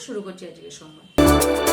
শুরু করছি আজকের সময়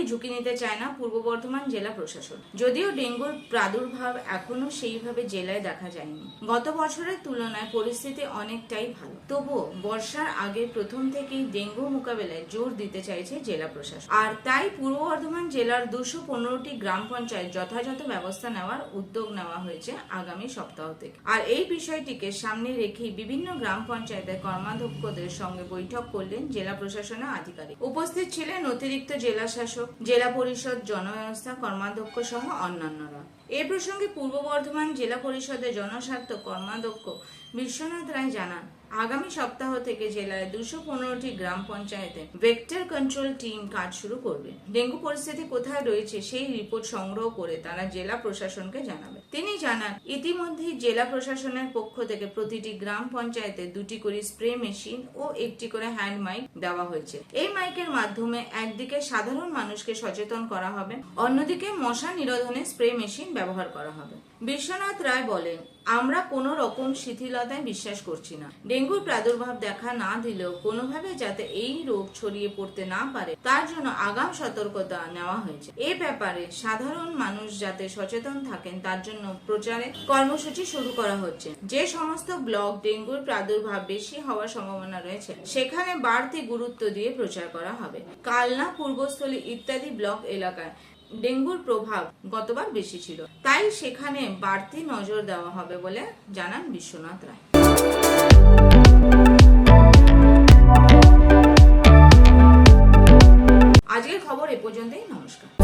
কোনোভাবেই ঝুঁকি নিতে চায় না পূর্ব বর্ধমান জেলা প্রশাসন। যদিও ডেঙ্গুর প্রাদুর্ভাব এখনও সেইভাবে জেলায় দেখা যায়নি। গত বছরের তুলনায় পরিস্থিতি অনেকটাই ভালো। তবুও বর্ষার আগে প্রথম থেকেই ডেঙ্গু মোকাবেলায় জোর দিতে চাইছে জেলা প্রশাসন। আর তাই পূর্ব বর্ধমান জেলার দুশো পনেরোটি গ্রাম পঞ্চায়েত যথাযথ ব্যবস্থা নেওয়ার উদ্যোগ নেওয়া হয়েছে আগামী সপ্তাহ থেকে। আর এই বিষয়টিকে সামনে রেখেই বিভিন্ন গ্রাম পঞ্চায়েতের কর্মাধ্যক্ষদের সঙ্গে বৈঠক করলেন জেলা প্রশাসনের আধিকারিক। উপস্থিত ছিলেন অতিরিক্ত জেলা শাসক জেলা পরিষদ জনব্যবস্থা কর্মাধ্যক্ষ সহ অন্যান্যরা। এ প্রসঙ্গে পূর্ব বর্ধমান জেলা পরিষদের জনস্বার্থ কর্মাধ্যক্ষ বিশ্বনাথ রায় জানান আগামী সপ্তাহ থেকে জেলায় দুশো পনেরোটি গ্রাম পঞ্চায়েতে ভেক্টর কন্ট্রোল টিম কাজ শুরু করবে। ডেঙ্গু পরিস্থিতি কোথায় রয়েছে সেই রিপোর্ট সংগ্রহ করে তারা জেলা প্রশাসনকে জানাবে। তিনি জানান, ইতিমধ্যেই জেলা প্রশাসনের পক্ষ থেকে প্রতিটি গ্রাম পঞ্চায়েতে দুটি করে স্প্রে মেশিন ও একটি করে হ্যান্ড মাইক দেওয়া হয়েছে। এই মাইকের মাধ্যমে একদিকে সাধারণ মানুষকে সচেতন করা হবে, অন্যদিকে মশা নিরোধনে স্প্রে মেশিন ব্যবহার করা হবে। বিশ্বনাথ রায় বলেন, আমরা কোনো রকম শিথিলতায় বিশ্বাস করছি না। ডেঙ্গুর প্রাদুর্ভাব দেখা না দিলেও কোনোভাবে যাতে এই রোগ ছড়িয়ে পড়তে না পারে, তার জন্য আগাম সতর্কতা নেওয়া হয়েছে। এ ব্যাপারে সাধারণ মানুষ যাতে সচেতন থাকেন, তার জন্য প্রচারে কর্মসূচি শুরু করা হচ্ছে। যে সমস্ত ব্লক ডেঙ্গুর প্রাদুর্ভাব বেশি হওয়ার সম্ভাবনা রয়েছে, সেখানে বাড়তি গুরুত্ব দিয়ে প্রচার করা হবে। কালনা পূর্বস্থলী ইত্যাদি ব্লক এলাকায় ডেঙ্গুর প্রভাব গতবার বেশি ছিল। তাই সেখানে বাড়তি নজর দেওয়া হবে বলে জানান বিশ্বনাথ রায়। Namaskar.